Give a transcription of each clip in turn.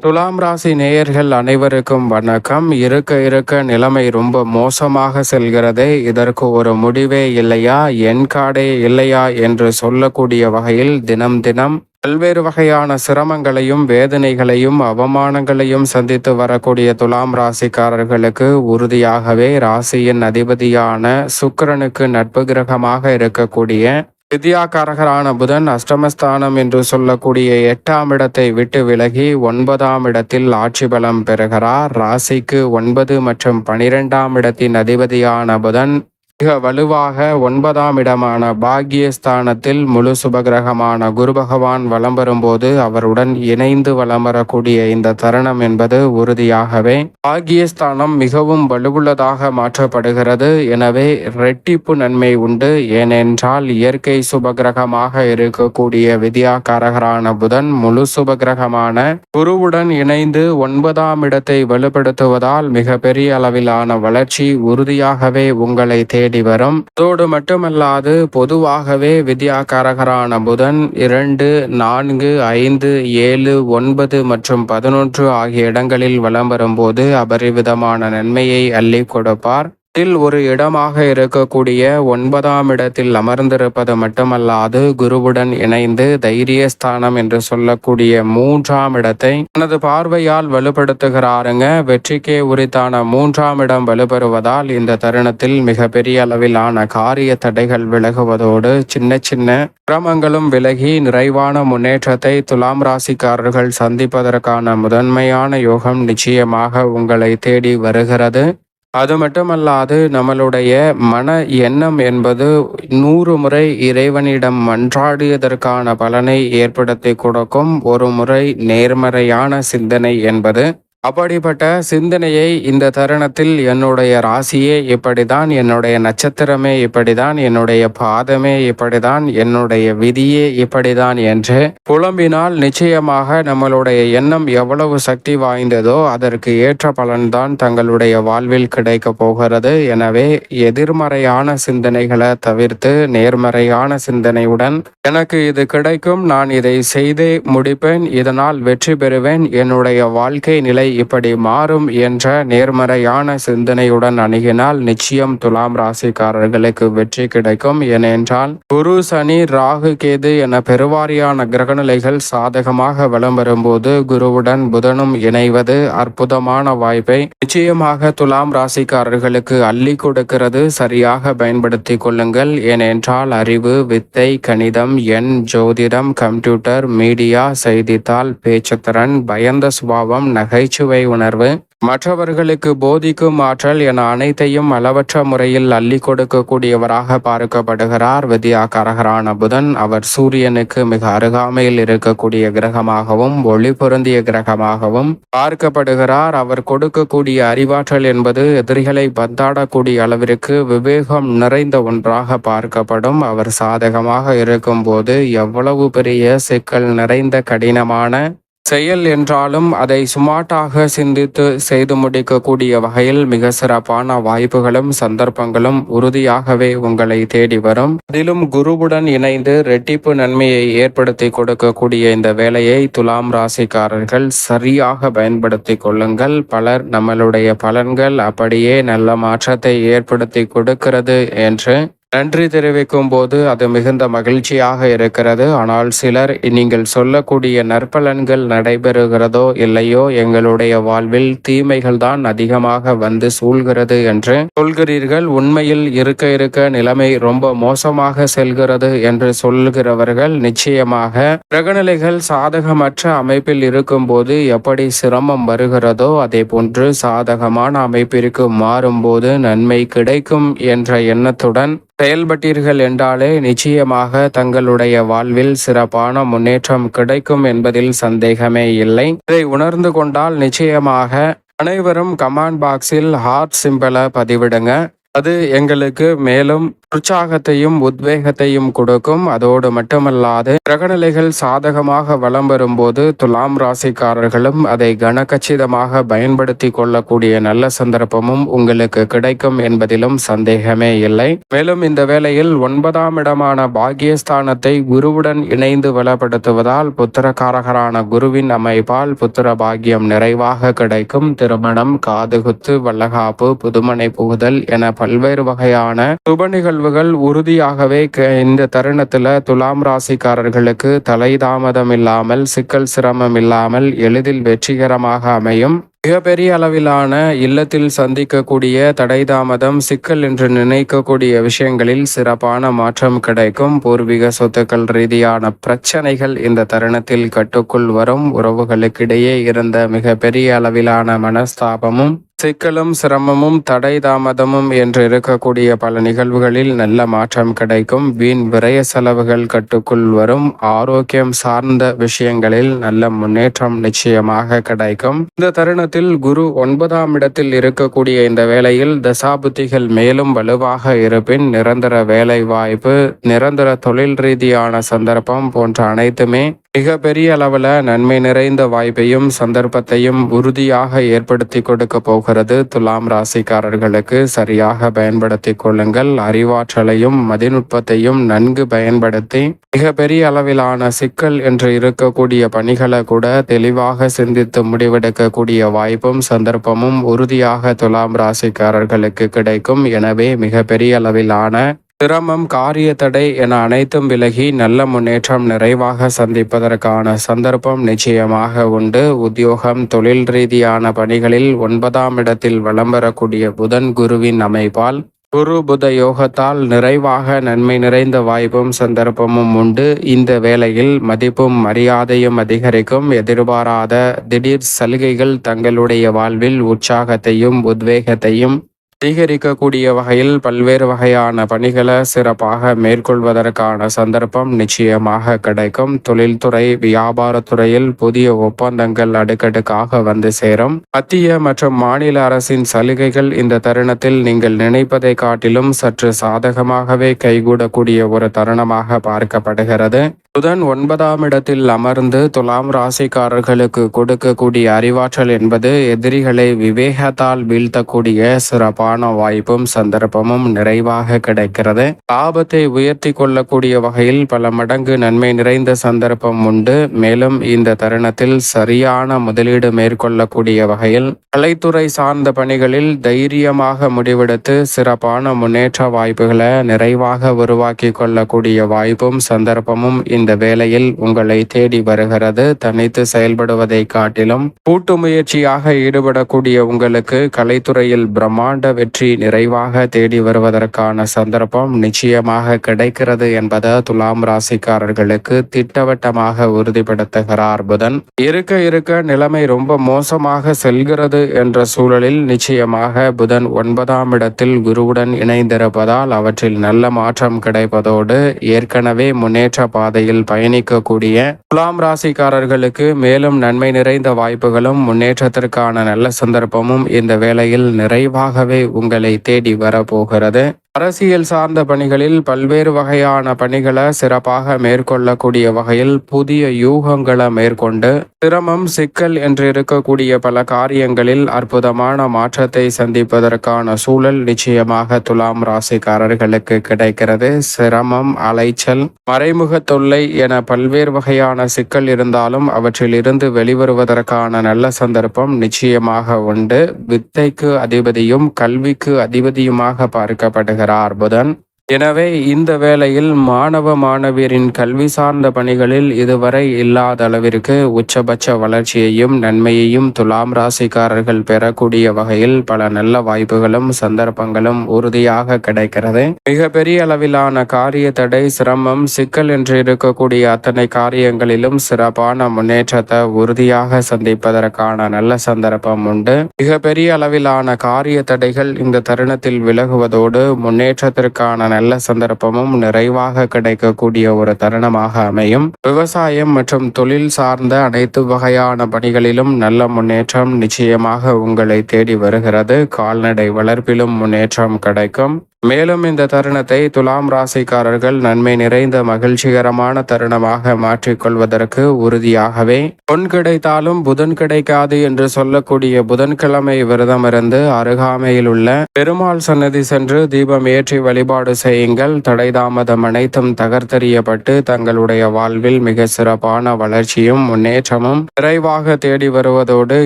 துலாம் ராசி நேயர்கள் அனைவருக்கும் வணக்கம். இருக்க இருக்க நிலைமை ரொம்ப மோசமாக செல்கிறதே. இதற்கு ஒரு முடிவே இல்லையா? என் காடே இல்லையா? என்று சொல்லக்கூடிய வகையில் தினம் தினம் பல்வேறு வகையான சிரமங்களையும் வேதனைகளையும் அவமானங்களையும் சந்தித்து வரக்கூடிய துலாம் ராசிக்காரர்களுக்கு உறுதியாகவே ராசியின் அதிபதியான சுக்கரனுக்கு நட்பு கிரகமாக இருக்கக்கூடிய வித்யாகாரகரான புதன் அஷ்டமஸ்தானம் என்று சொல்லக்கூடிய எட்டாம் இடத்தை விட்டு விலகி ஒன்பதாம் இடத்தில் ஆட்சி பலம் பெறுகிறார். ராசிக்கு ஒன்பது மற்றும் பனிரெண்டாம் இடத்தின் அதிபதியான புதன் மிக வலுவாக ஒன்பதாம் இடமான பாக்யஸ்தானத்தில் முழு சுபகிரகமான குரு பகவான் வலம் வரும்போது அவருடன் இணைந்து வலம் வரக்கூடிய இந்த தருணம் என்பது உறுதியாகவே பாக்யஸ்தானம் மிகவும் வலுவுள்ளதாக மாற்றப்படுகிறது. எனவே ரெட்டிப்பு நன்மை உண்டு. ஏனென்றால் இயற்கை சுபகிரகமாக இருக்கக்கூடிய வித்யாகாரகரான புதன் முழு சுபகிரகமான குருவுடன் இணைந்து ஒன்பதாம் இடத்தை வலுப்படுத்துவதால் மிக பெரிய அளவிலான வளர்ச்சி உறுதியாகவே உங்களை தேடி தேடி வரும். அதோடு மட்டுமல்லாது பொதுவாகவே வித்யாகாரகரான புதன் இரண்டு நான்கு ஐந்து ஏழு ஒன்பது மற்றும் பதினொன்று ஆகிய இடங்களில் வலம் வரும்போது அபரிவிதமான நன்மையை அள்ளி கொடுப்பார். இதில் ஒரு இடமாக இருக்கக்கூடிய ஒன்பதாம் இடத்தில் அமர்ந்திருப்பது மட்டுமல்லாது குருவுடன் இணைந்து தைரியஸ்தானம் என்று சொல்லக்கூடிய மூன்றாம் இடத்தை தனது பார்வையால் வலுப்படுத்துகிறாருங்க. வெற்றிக்கே உரித்தான மூன்றாம் இடம் வலுப்பெறுவதால் இந்த தருணத்தில் மிக பெரிய அளவிலான காரிய தடைகள் விலகுவதோடு சின்ன சின்ன கிரமங்களும் விலகி நிறைவான முன்னேற்றத்தை துலாம் ராசிக்காரர்கள் சந்திப்பதற்கான முதன்மையான யோகம் நிச்சயமாக உங்களை தேடி வருகிறது. அது மட்டுமல்லாது நம்மளுடைய மன எண்ணம் என்பது நூறு முறை இறைவனிடம் மன்றாடியதற்கான பலனை ஏற்படுத்தி கொடுக்கும் ஒரு முறை நேர்மறையான சிந்தனை என்பது அப்படிப்பட்ட சிந்தனையை இந்த தருணத்தில் என்னுடைய ராசியே இப்படிதான் என்னுடைய நட்சத்திரமே இப்படிதான் என்னுடைய பாதமே இப்படிதான் என்னுடைய விதியே இப்படிதான் என்று புலம்பினால் நிச்சயமாக நம்மளுடைய எண்ணம் எவ்வளவு சக்தி வாய்ந்ததோ அதற்கு ஏற்ற பலன்தான் தங்களுடைய வாழ்வில் கிடைக்க போகிறது. எனவே எதிர்மறையான சிந்தனைகளை தவிர்த்து நேர்மறையான சிந்தனையுடன் எனக்கு இது கிடைக்கும் நான் இதை செய்தே முடிப்பேன் இதனால் வெற்றி பெறுவேன் என்னுடைய வாழ்க்கை நிலை இப்படி மாறும் என்ற நேர்மறையான சிந்தனையுடன் அணுகினால் நிச்சயம் துலாம் ராசிக்காரர்களுக்கு வெற்றி கிடைக்கும். ஏனென்றால் குரு சனி ராகு கேது என பெருவாரியான கிரகநிலைகள் சாதகமாக வலம் வரும்போது குருவுடன் புதனும் இணைவது அற்புதமான வாய்ப்பை நிச்சயமாக துலாம் ராசிக்காரர்களுக்கு அள்ளி கொடுக்கிறது. சரியாக பயன்படுத்தி கொள்ளுங்கள். ஏனென்றால் அறிவு வித்தை கணிதம் எண் ஜோதிடம் கம்ப்யூட்டர் மீடியா செய்தித்தாள் பேச்சுத்திறன் பயந்த சுபாவம் நகைச்சுவை உணர்வு. மற்றவர்களுக்கு போதிக்கும் ஆற்றல் என அனைத்தையும் அளவற்ற முறையில் அள்ளி கொடுக்கக்கூடியவராக பார்க்கப்படுகிறார். வித்யா கரகரான புதன் அவர் சூரியனுக்கு மிக அருகாமையில் இருக்கக்கூடிய கிரகமாகவும் ஒளி பொருந்திய கிரகமாகவும் பார்க்கப்படுகிறார். அவர் கொடுக்கக்கூடிய அறிவாற்றல் என்பது எதிரிகளை பந்தாடக்கூடிய அளவிற்கு விவேகம் நிறைந்த ஒன்றாக பார்க்கப்படும். அவர் சாதகமாக இருக்கும்போது எவ்வளவு பெரிய சிக்கல் நிறைந்த கடினமான செயல் என்றாலும் அதை சுமாட்டாக சிந்தித்து செய்து முடிக்கக்கூடிய வகையில் மிக சிறப்பான வாய்ப்புகளும் சந்தர்ப்பங்களும் உறுதியாகவே உங்களை தேடி வரும். அதிலும் குருவுடன் இணைந்து ரெட்டிப்பு நன்மையை ஏற்படுத்தி கொடுக்கக்கூடிய இந்த வேலையை துலாம் ராசிக்காரர்கள் சரியாக பயன்படுத்தி கொள்ளுங்கள். பலர் நம்மளுடைய பலன்கள் அப்படியே நல்ல மாற்றத்தை ஏற்படுத்தி கொடுக்கிறது என்று நன்றி தெரிவிக்கும் போது அது மிகுந்த மகிழ்ச்சியாக இருக்கிறது. ஆனால் சிலர் நீங்கள் சொல்லக்கூடிய நற்பலன்கள் நடைபெறுகிறதோ இல்லையோ எங்களுடைய வாழ்வில் தீமைகள் தான் அதிகமாக வந்து சூழ்கிறது என்று சொல்கிறீர்கள். உண்மையில் இருக்க இருக்க நிலைமை ரொம்ப மோசமாக செல்கிறது என்று சொல்கிறவர்கள் நிச்சயமாக கிரகநிலைகள் சாதகமற்ற அமைப்பில் இருக்கும்போது எப்படி சிரமம் வருகிறதோ அதே போன்று சாதகமான அமைப்பிற்கு மாறும்போது நன்மை கிடைக்கும் என்ற எண்ணத்துடன் செயல்பட்டீர்கள் என்றாலே நிச்சயமாக தங்களுடைய வாழ்வில் சிறப்பான முன்னேற்றம் கிடைக்கும் என்பதில் சந்தேகமே இல்லை. இதை உணர்ந்து கொண்டால் நிச்சயமாக அனைவரும் கமாண்ட் பாக்ஸில் ஹார்ட் சிம்பிளை பதிவிடுங்க. அது எங்களுக்கு மேலும் உற்சாகத்தையும் உத்வேகத்தையும் கொடுக்கும். அதோடு மட்டுமல்லாது கிரகநிலைகள் சாதகமாக வலம் வரும்போது துலாம் ராசிக்காரர்களும் அதை கனகச்சிதமாக பயன்படுத்தி கொள்ளக்கூடிய நல்ல சந்தர்ப்பமும் உங்களுக்கு கிடைக்கும் என்பதிலும் சந்தேகமே இல்லை. மேலும் இந்த வேளையில் ஒன்பதாம் இடமான பாகியஸ்தானத்தை குருவுடன் இணைந்து வளப்படுத்துவதால் புத்திரகாரகரான குருவின் அமைப்பால் புத்திர பாகியம் நிறைவாக கிடைக்கும். திருமணம் காதுகுத்து வல்லகாப்பு புதுமனை புகுதல் என பல்வேறு வகையான சுப நிகழ்வுகள் உறுதியாகவே இந்த தருணத்துல துலாம் ராசிக்காரர்களுக்கு தலை தாமதம் இல்லாமல் சிக்கல் சிரமம் இல்லாமல் எளிதில் வெற்றிகரமாக அமையும். மிகப்பெரிய அளவிலான இல்லத்தில் சந்திக்கக்கூடிய தடை தாமதம் சிக்கல் என்று நினைக்கக்கூடிய விஷயங்களில் சிறப்பான மாற்றம் கிடைக்கும். பூர்வீக சொத்துக்கள் ரீதியான பிரச்சனைகள் இந்த தருணத்தில் கட்டுக்குள் வரும். உறவுகளுக்கிடையே இருந்த மிகப்பெரிய அளவிலான மனஸ்தாபமும் சிக்கலும் சிரமமும் தடை தாமதமும் என்று இருக்கக்கூடிய பல நிகழ்வுகளில் நல்ல மாற்றம் கிடைக்கும். வீண் விரய செலவுகள் கட்டுக்குள் வரும். ஆரோக்கியம் சார்ந்த விஷயங்களில் நல்ல முன்னேற்றம் நிச்சயமாக கிடைக்கும். இந்த தருணத்தில் குரு ஒன்பதாம் இடத்தில் இருக்கக்கூடிய இந்த வேளையில் தசாபுத்திகள் மேலும் வலுவாக இருப்பின் நிரந்தர வேலை வாய்ப்பு நிரந்தர தொழில் ரீதியான சந்தர்ப்பம் போன்ற அனைத்துமே மிக பெரிய அளவில் நன்மை நிறைந்த வாய்ப்பையும் சந்தர்ப்பத்தையும் உறுதியாக ஏற்படுத்தி கொடுக்க போகிறது துலாம் ராசிக்காரர்களுக்கு. சரியாக பயன்படுத்தி கொள்ளுங்கள். அறிவாற்றலையும் மதிநுட்பத்தையும் நன்கு பயன்படுத்தி மிகப்பெரிய அளவிலான சிக்கல் என்று இருக்கக்கூடிய பணிகளை கூட தெளிவாக சிந்தித்து முடிவெடுக்கக்கூடிய வாய்ப்பும் சந்தர்ப்பமும் உறுதியாக துலாம் ராசிக்காரர்களுக்கு கிடைக்கும். எனவே மிகப்பெரிய அளவிலான சிரமம் காரிய தடை என அனைத்தும் விலகி நல்ல முன்னேற்றம் நிறைவாக சந்திப்பதற்கான சந்தர்ப்பம் நிச்சயமாக உண்டு. உத்தியோகம் தொழில் ரீதியான பணிகளில் ஒன்பதாம் இடத்தில் வலம் வரக்கூடிய புதன் குருவின் அமைப்பால் குரு புத யோகத்தால் நிறைவாக நன்மை நிறைந்த வாய்ப்பும் சந்தர்ப்பமும் உண்டு. இந்த வேளையில் மதிப்பும் மரியாதையும் அதிகரிக்கும். எதிர்பாராத திடீர் சலுகைகள் தங்களுடைய வாழ்வில் உற்சாகத்தையும் உத்வேகத்தையும் அதிகரிக்கக்கூடிய வகையில் பல்வேறு வகையான பணிகளை சிறப்பாக மேற்கொள்வதற்கான சந்தர்ப்பம் நிச்சயமாக கிடைக்கும். தொழில்துறை வியாபாரத்துறையில் புதிய ஒப்பந்தங்கள் அடுக்கடுக்காக வந்து சேரும். மத்திய மற்றும் மாநில அரசின் சலுகைகள் இந்த தருணத்தில் நீங்கள் நினைப்பதை காட்டிலும் சற்று சாதகமாகவே கைகூடக்கூடிய ஒரு தருணமாக பார்க்கப்படுகிறது. புதன் ஒன்பதாம் இடத்தில் அமர்ந்து துலாம் ராசிக்காரர்களுக்கு கொடுக்கக்கூடிய அறிவாற்றல் என்பது எதிரிகளை விவேகத்தால் வீழ்த்தக்கூடிய சிறப்பான வாய்ப்பும் சந்தர்ப்பமும் நிறைவாக கிடைக்கிறது. லாபத்தை உயர்த்தி கொள்ளக்கூடிய வகையில் பல மடங்கு நன்மை நிறைந்த சந்தர்ப்பம் உண்டு. மேலும் இந்த தருணத்தில் சரியான முதலீடு மேற்கொள்ளக்கூடிய வகையில் கலைத்துறை சார்ந்த பணிகளில் தைரியமாக முடிவெடுத்து சிறப்பான முன்னேற்ற வாய்ப்புகளை நிறைவாக உருவாக்கி கொள்ளக்கூடிய வாய்ப்பும் சந்தர்ப்பமும் இந்த வேளையில் உங்களை தேடி வருகிறது. தனித்து செயல்படுவதை காட்டிலும் கூட்டு முயற்சியாக ஈடுபடக்கூடிய உங்களுக்கு கலைத்துறையில் பிரம்மாண்ட வெற்றி நிறைவாக தேடி வருவதற்கான சந்தர்ப்பம் நிச்சயமாக கிடைக்கிறது என்பதை துலாம் ராசிக்காரர்களுக்கு திட்டவட்டமாக உறுதிப்படுத்துகிறார் புதன். இருக்க இருக்க நிலைமை ரொம்ப மோசமாக செல்கிறது என்ற சூழலில் நிச்சயமாக புதன் ஒன்பதாம் இடத்தில் குருவுடன் இணைந்திருப்பதால் அவற்றில் நல்ல மாற்றம் கிடைப்பதோடு ஏற்கனவே முன்னேற்ற பாதையில் பயணிக்கக்கூடிய துலாம் ராசிக்காரர்களுக்கு மேலும் நன்மை நிறைந்த வாய்ப்புகளும் முன்னேற்றத்திற்கான நல்ல சந்தர்ப்பமும் இந்த வேளையில் நிறைவாகவே உங்களை தேடி வரப்போகிறது. அரசியல் சார்ந்த பணிகளில் பல்வேறு வகையான பணிகளை சிறப்பாக மேற்கொள்ளக்கூடிய வகையில் புதிய யூகங்களை மேற்கொண்டு சிரமம் சிக்கல் என்று இருக்கக்கூடிய பல காரியங்களில் அற்புதமான மாற்றத்தை சந்திப்பதற்கான சூழல் நிச்சயமாக துலாம் ராசிக்காரர்களுக்கு கிடைக்கிறது. சிரமம் அலைச்சல் மறைமுக தொல்லை என பல்வேறு வகையான சிக்கல் இருந்தாலும் அவற்றில் இருந்து வெளிவருவதற்கான நல்ல சந்தர்ப்பம் நிச்சயமாக உண்டு. வித்தைக்கு அதிபதியும் கல்விக்கு அதிபதியுமாக பார்க்கப்படுகிறது. வருகிறார் புதன் எனவே இந்த வேளையில் மாணவ மாணவியரின் கல்வி சார்ந்த பணிகளில் இதுவரை இல்லாத அளவிற்கு உச்சபட்ச வளர்ச்சியையும் நன்மையையும் துலாம் ராசிக்காரர்கள் பெறக்கூடிய வகையில் பல நல்ல வாய்ப்புகளும் சந்தர்ப்பங்களும் உறுதியாக கிடைக்கிறது. மிக பெரிய அளவிலான காரிய தடை சிரமம் சிக்கல் என்று இருக்கக்கூடிய அத்தனை காரியங்களிலும் சிறப்பான முன்னேற்றத்தை உறுதியாக சந்திப்பதற்கான நல்ல சந்தர்ப்பம் உண்டு. மிக பெரிய அளவிலான காரிய தடைகள் இந்த தருணத்தில் விலகுவதோடு முன்னேற்றத்திற்கான நல்ல சந்தர்ப்பமும் நிறைவாக கிடைக்கக்கூடிய ஒரு தருணமாக அமையும். விவசாயம் மற்றும் தொழில் சார்ந்த அனைத்து வகையான பணிகளிலும் நல்ல முன்னேற்றம் நிச்சயமாக உங்களை தேடி வருகிறது. கால்நடை வளர்ப்பிலும் முன்னேற்றம் கிடைக்கும். மேலும் இந்த தருணத்தை துலாம் ராசிக்காரர்கள் நன்மை நிறைந்த மகிழ்ச்சிகரமான தருணமாக மாற்றிக்கொள்வதற்கு உறுதியாகவே. பொன் கிடைத்தாலும் புதன் கிடைக்காது என்று சொல்லக்கூடிய புதன்கிழமை விரதமிருந்து அருகாமையில் உள்ள பெருமாள் சன்னதி சென்று தீபம் ஏற்றி வழிபாடு செய்யுங்கள். தடை தாமதம் அனைத்தும் தகர்த்தெறியப்பட்டு தங்களுடைய வாழ்வில் மிக சிறப்பான வளர்ச்சியும் முன்னேற்றமும் விரைவாக தேடி வருவதோடு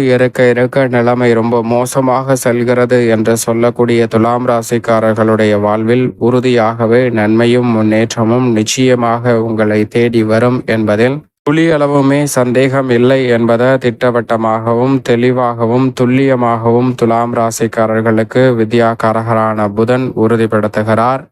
இருக்க இருக்க நிலைமை ரொம்ப மோசமாக செல்கிறது என்று சொல்லக்கூடிய துலாம் ராசிக்காரர்களுடைய வாழ்வில் உறுதியாகவே நன்மையும் முன்னேற்றமும் நிச்சயமாக உங்களை தேடி வரும் என்பதில் துளியளவுமே சந்தேகம் இல்லை என்பதை திட்டவட்டமாகவும் தெளிவாகவும் துல்லியமாகவும் துலாம் ராசிக்காரர்களுக்கு வித்யாகாரகரான புதன் உறுதிப்படுத்துகிறார்.